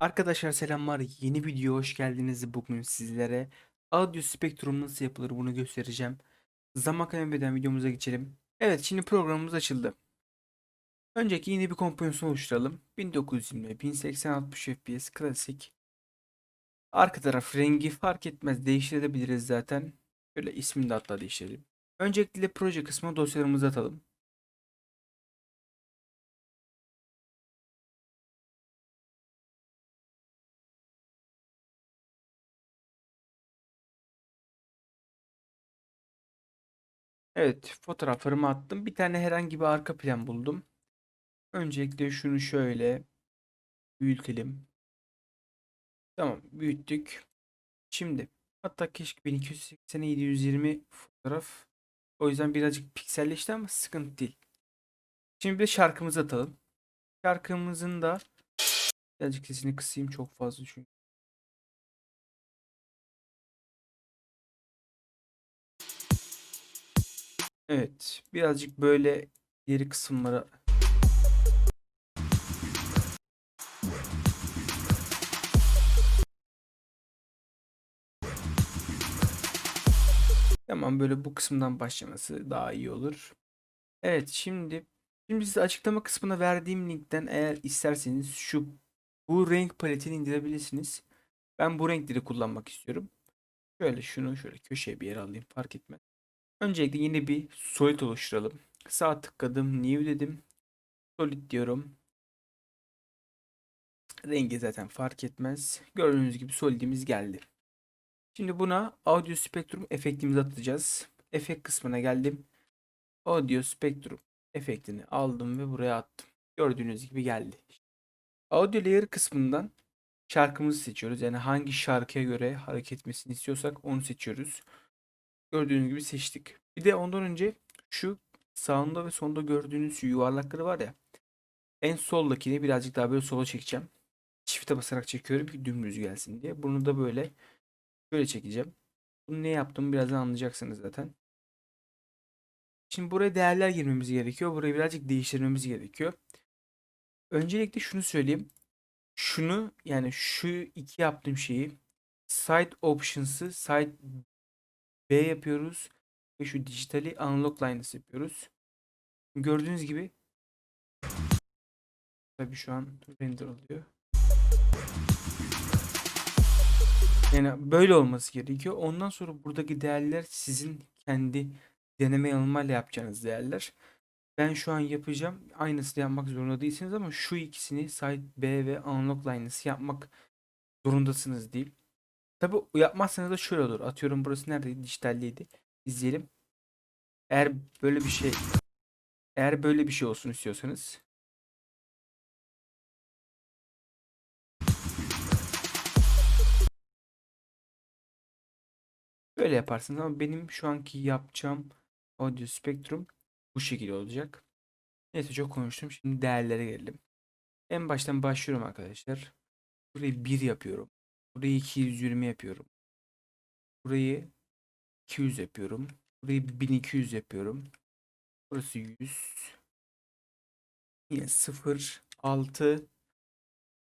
Arkadaşlar selamlar. Yeni video hoş geldiniz. Bugün sizlere audio spektrum nasıl yapılır bunu göstereceğim. Zaman kaybeden videomuza geçelim. Evet şimdi programımız açıldı. Önceki yeni bir kompozisyon oluşturalım. 1920 1080 60 fps klasik. Arka taraf rengi fark etmez değiştirebiliriz zaten. Böyle ismini de hatta değiştirelim. Öncelikle proje kısmına dosyalarımızı atalım. Evet, fotoğraflarımı attım. Bir tane herhangi bir arka plan buldum. Öncelikle şunu şöyle büyütelim. Tamam, büyüttük. Şimdi hatta keşke 1280'e 720 fotoğraf. O yüzden birazcık pikselleşti ama sıkıntı değil. Şimdi bir de şarkımızı atalım. Şarkımızın da birazcık sesini kısayım çok fazla çünkü. Evet, birazcık böyle geri kısımlara Tamam böyle bu kısımdan başlaması daha iyi olur. Evet şimdi şimdi size açıklama kısmına verdiğim linkten eğer isterseniz şu bu renk paletini indirebilirsiniz. Ben bu renkleri kullanmak istiyorum. Şöyle şunu şöyle köşeye bir yere alayım fark etmez. Öncelikle yeni bir solid oluşturalım. Sağ tıkladım new dedim. Solid diyorum. Rengi zaten fark etmez. Gördüğünüz gibi solidimiz geldi. Şimdi buna audio spektrum efektimizi atacağız. Efekt kısmına geldim. Audio spektrum efektini aldım ve buraya attım. Gördüğünüz gibi geldi. Audio layer kısmından şarkımızı seçiyoruz. Yani hangi şarkıya göre hareket etmesini istiyorsak onu seçiyoruz. Gördüğünüz gibi seçtik. Bir de ondan önce şu sağında ve sonunda gördüğünüz yuvarlakları var ya. En soldakini birazcık daha böyle sola çekeceğim. Çifte basarak çekiyorum ki dümdüz gelsin diye. Bunu da böyle Şöyle çekeceğim. Bunu ne yaptığımı birazdan anlayacaksınız zaten. Şimdi buraya değerler girmemiz gerekiyor. Burayı birazcık değiştirmemiz gerekiyor. Öncelikle şunu söyleyeyim. Şunu yani şu iki yaptığım şeyi side options'ı side B yapıyoruz. Ve şu dijitali unlock lines yapıyoruz. Gördüğünüz gibi tabii şu an render oluyor. Yani böyle olması gerekiyor. Ondan sonra buradaki değerler sizin kendi deneme yanılmayla yapacağınız değerler. Ben şu an yapacağım. Aynısını yapmak zorunda değilsiniz ama şu ikisini site B ve unlock line'ısı yapmak zorundasınız diyeyim. Tabi yapmazsanız da şöyle olur. Atıyorum burası neredeydi? Dijitaldeydi. İzleyelim. Eğer böyle bir şey eğer böyle bir şey olsun istiyorsanız Böyle yaparsınız ama benim şu anki yapacağım audio spektrum bu şekilde olacak. Neyse çok konuştum. Şimdi değerlere gelelim. En baştan başlıyorum arkadaşlar. Burayı 1 yapıyorum. Burayı 220 yapıyorum. Burayı 200 yapıyorum. Burayı 1200 yapıyorum. Burası 100. Yine 0, 6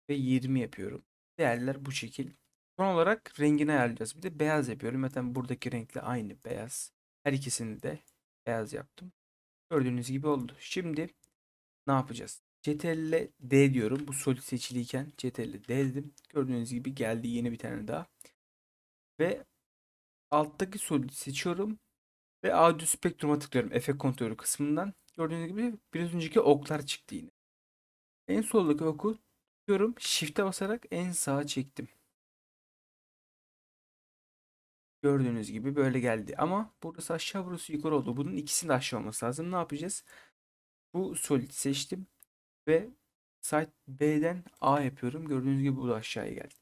ve 20 yapıyorum. Değerler bu şekil. Son olarak rengini ayarlayacağız. Bir de beyaz yapıyorum. Zaten buradaki renkle aynı beyaz. Her ikisini de beyaz yaptım. Gördüğünüz gibi oldu. Şimdi ne yapacağız? CTRL D diyorum. Bu solid seçiliyken CTRL D dedim. Gördüğünüz gibi geldi yeni bir tane daha. Ve alttaki solid seçiyorum. Ve audio spektruma tıklıyorum. Efekt kontrolü kısmından. Gördüğünüz gibi biraz önceki oklar çıktı yine. En soldaki oku tutuyorum. Shift'e basarak en sağa çektim. Gördüğünüz gibi böyle geldi. Ama burası aşağı burası yukarı oldu. Bunun ikisinin de aşağı olması lazım. Ne yapacağız? Bu solid seçtim. Ve site B'den A yapıyorum. Gördüğünüz gibi bu da aşağıya geldi.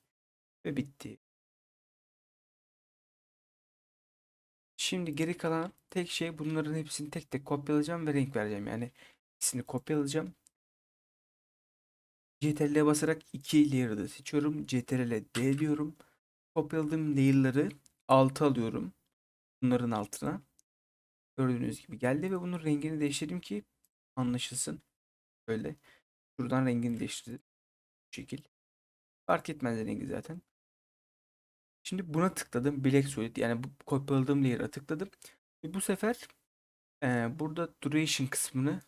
Ve bitti. Şimdi geri kalan tek şey bunların hepsini tek tek kopyalayacağım ve renk vereceğim. Yani ikisini kopyalayacağım. CTRL'e basarak iki layer'ı seçiyorum. CTRL D diyorum. Kopyaladığım layer'ları 6 alıyorum. Bunların altına. Gördüğünüz gibi geldi ve bunun rengini değiştirdim ki anlaşılsın. Böyle. Şuradan rengini değiştirdim. Bu şekil. Fark etmez rengi zaten. Şimdi buna tıkladım. Black Solid yani bu kopyaladığım layer'a tıkladım. Ve bu sefer e, burada duration kısmını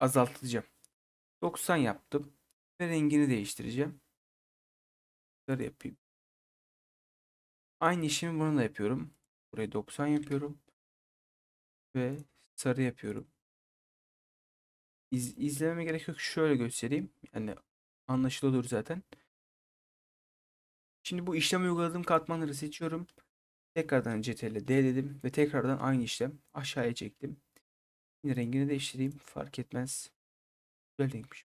azaltacağım. 90 yaptım. Ve rengini değiştireceğim. Sarı yapayım. Aynı işimi buna da yapıyorum. Burayı 90 yapıyorum. Ve sarı yapıyorum. İz, izlememe gerek yok. Şöyle göstereyim. Yani anlaşılıyor zaten. Şimdi bu işlem uyguladığım katmanları seçiyorum. Tekrardan CTRL D dedim ve tekrardan aynı işlem aşağıya çektim. Yine rengini değiştireyim. Fark etmez. Güzel renkmiş.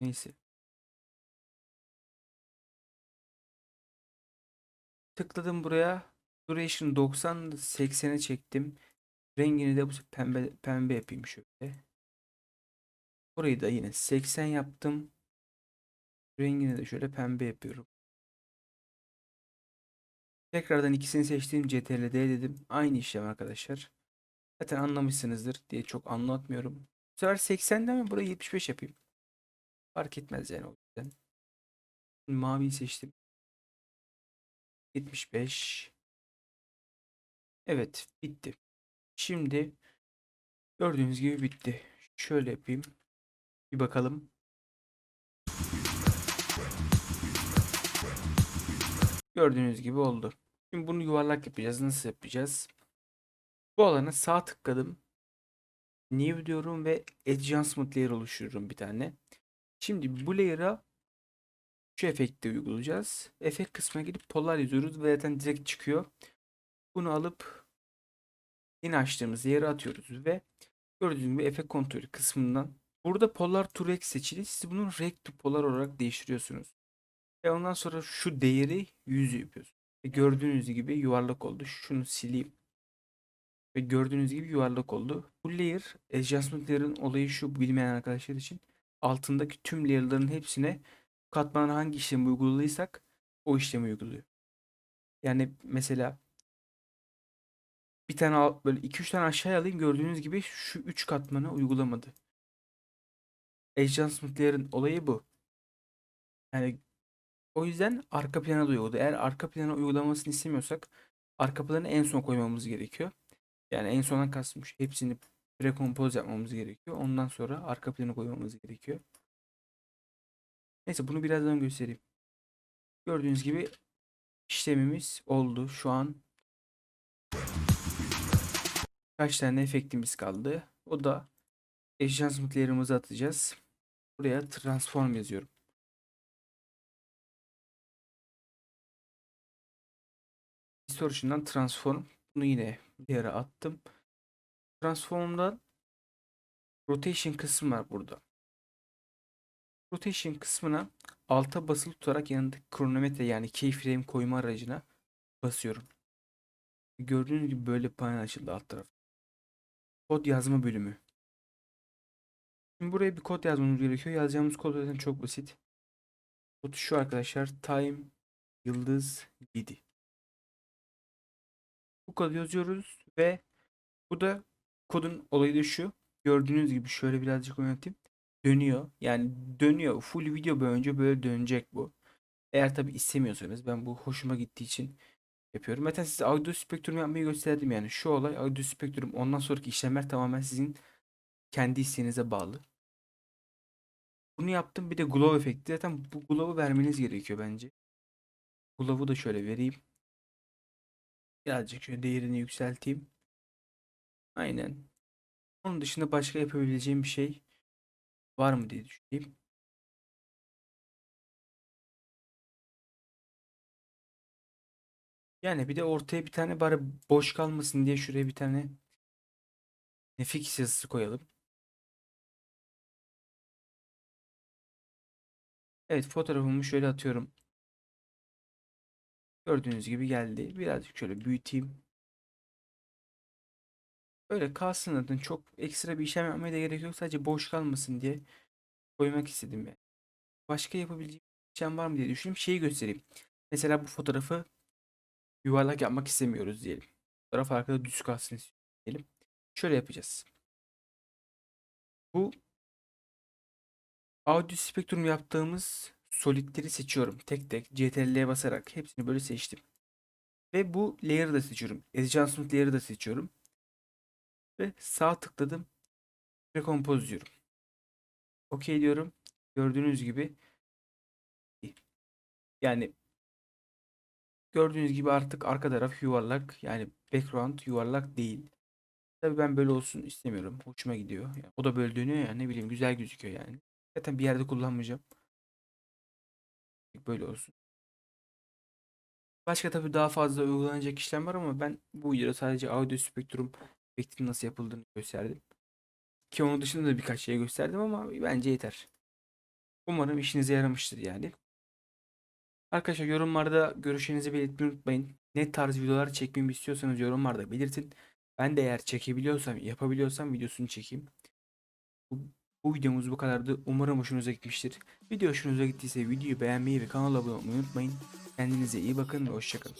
Neyse. Tıkladım buraya. Duration 90 80'e çektim. Rengini de bu sefer pembe pembe yapayım şöyle. Burayı da yine 80 yaptım. Rengini de şöyle pembe yapıyorum. Tekrardan ikisini seçtiğim CTRL D dedim. Aynı işlem arkadaşlar. Zaten anlamışsınızdır diye çok anlatmıyorum. Bu sefer 80'den mi burayı 75 yapayım. Fark etmez yani o yüzden. Maviyi seçtim. 75. Evet bitti. Şimdi gördüğünüz gibi bitti. Şöyle yapayım. Bir bakalım. Gördüğünüz gibi oldu. Şimdi bunu yuvarlak yapacağız. Nasıl yapacağız? Bu alana sağ tıkladım. New diyorum ve Adjustment Layer oluştururum bir tane. Şimdi bu layer'a şu efekti uygulayacağız. Efekt kısmına gidip polar yazıyoruz ve zaten direkt çıkıyor. Bunu alıp yeni açtığımız yere atıyoruz ve gördüğünüz gibi efekt kontrolü kısmından burada polar to rect seçili. Siz bunu rect to polar olarak değiştiriyorsunuz. Ve ondan sonra şu değeri 100 yapıyorsunuz. Ve gördüğünüz gibi yuvarlak oldu. Şunu sileyim. Ve gördüğünüz gibi yuvarlak oldu. Bu layer, adjustment layer'ın olayı şu bilmeyen arkadaşlar için. Altındaki tüm layer'ların hepsine katmana hangi işlemi uyguladıysak o işlemi uyguluyor. Yani mesela bir tane al, böyle 2-3 tane aşağıya alayım gördüğünüz gibi şu 3 katmanı uygulamadı. Adjustment layer'ın olayı bu. Yani o yüzden arka plana da uyguladı. Eğer arka plana uygulamasını istemiyorsak arka planı en son koymamız gerekiyor. Yani en sona kastım şu hepsini prekompoz yapmamız gerekiyor. Ondan sonra arka planı koymamız gerekiyor. Neyse bunu birazdan göstereyim. Gördüğünüz gibi işlemimiz oldu. Şu an kaç tane efektimiz kaldı. O da adjustment layer'ımızı atacağız. Buraya transform yazıyorum. Distortion'dan transform. Bunu yine bir yere attım. Transform'da rotation kısmı var burada. Rotation kısmına alta basılı tutarak yanındaki kronometre yani keyframe koyma aracına basıyorum. Gördüğünüz gibi böyle panel açıldı alt taraf. Kod yazma bölümü. Şimdi buraya bir kod yazmamız gerekiyor. Yazacağımız kod zaten çok basit. Kod şu arkadaşlar. Time yıldız 7. Bu kodu yazıyoruz ve bu da kodun olayı da şu. Gördüğünüz gibi şöyle birazcık oynatayım. Dönüyor. Yani dönüyor. Full video boyunca böyle dönecek bu. Eğer tabi istemiyorsanız ben bu hoşuma gittiği için yapıyorum. Zaten size audio spektrum yapmayı gösterdim yani. Şu olay audio spektrum ondan sonraki işlemler tamamen sizin kendi isteğinize bağlı. Bunu yaptım. Bir de glow efekti. Zaten bu glow'u vermeniz gerekiyor bence. Glow'u da şöyle vereyim. Birazcık şöyle değerini yükselteyim. Aynen. Onun dışında başka yapabileceğim bir şey var mı diye düşüneyim. Yani bir de ortaya bir tane bari boş kalmasın diye şuraya bir tane nefix yazısı koyalım. Evet fotoğrafımı şöyle atıyorum. Gördüğünüz gibi geldi. Birazcık şöyle büyüteyim. Böyle kalsın zaten çok ekstra bir işlem yapmaya da gerek yok. Sadece boş kalmasın diye koymak istedim yani. Başka yapabileceğim işlem var mı diye düşüneyim. Şeyi göstereyim. Mesela bu fotoğrafı yuvarlak yapmak istemiyoruz diyelim. Fotoğraf arkada düz kalsın diyelim. Şöyle yapacağız. Bu audio spektrum yaptığımız solidleri seçiyorum. Tek tek CTRL'ye basarak hepsini böyle seçtim. Ve bu layer'ı da seçiyorum. Adjustment layer'ı da seçiyorum. Ve sağ tıkladım. Recompose diyorum. OK diyorum. Gördüğünüz gibi yani gördüğünüz gibi artık arka taraf yuvarlak. Yani background yuvarlak değil. Tabii ben böyle olsun istemiyorum. Hoşuma gidiyor. Yani o da böyle dönüyor ya ne bileyim güzel gözüküyor yani. Zaten bir yerde kullanmayacağım. Böyle olsun. Başka tabii daha fazla uygulanacak işlem var ama ben bu videoda sadece audio spektrum efektinin nasıl yapıldığını gösterdim. Ki onun dışında da birkaç şey gösterdim ama bence yeter. Umarım işinize yaramıştır yani. Arkadaşlar yorumlarda görüşlerinizi belirtmeyi unutmayın. Ne tarz videolar çekmemi istiyorsanız yorumlarda belirtin. Ben de eğer çekebiliyorsam, yapabiliyorsam videosunu çekeyim. Bu, bu videomuz bu kadardı. Umarım hoşunuza gitmiştir. Video hoşunuza gittiyse videoyu beğenmeyi ve kanala abone olmayı unutmayın. Kendinize iyi bakın ve hoşçakalın.